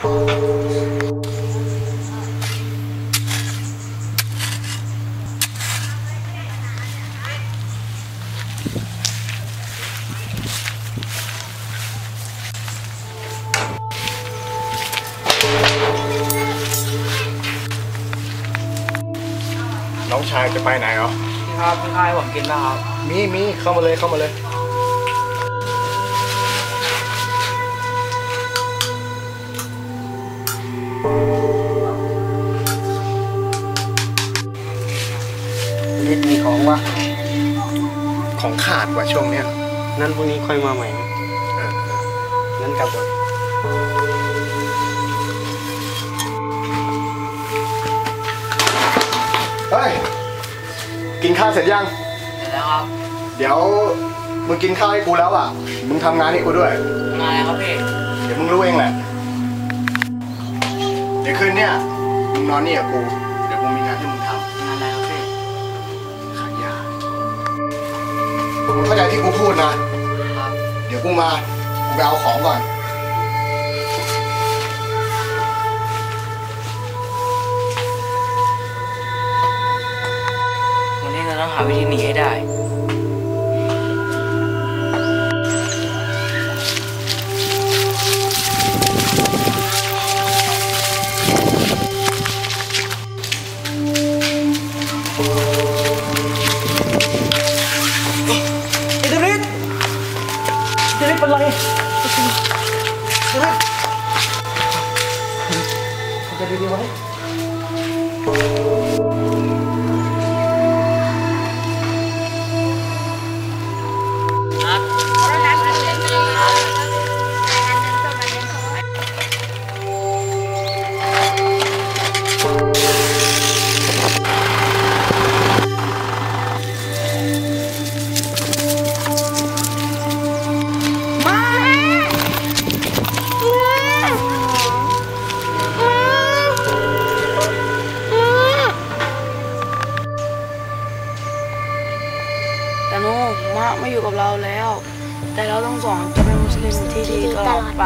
น้องชายจะไปไหนเหรอพี่ครับพี่ข้าวให้ผมกินป่ะครับ มีมีเข้ามาเลยเข้ามาเลย มีของวะของขาดว่ะช่วงเนี้ยนั้นพรุ่งนี้ค่อยมาใหม่นะเออนั้นกลับก่อนเฮ้ยกินข้าวเสร็จยัง เสร็จแล้วครับเดี๋ยวมึงกินข้าวให้กูแล้วอะ มึงทำงานให้กูด้วย งานอะไรครับพี่ เดี๋ยวมึงรู้เองแหละ เดี๋ยวคืนเนี้ยมึงนอนนี่กับกู เดี๋ยวกูมีงานให้มึงทง ที่กูพูดนะ เดี๋ยวกูมา กูไปเอาของก่อน วันนี้เราต้องหาวิธีหนีให้ได้ อิตาลีเป็นไมะไม่อยู่กับเราแล้ว แต่เราต้องสอนจะเป็นมุสลิมที่ดีตลอดไป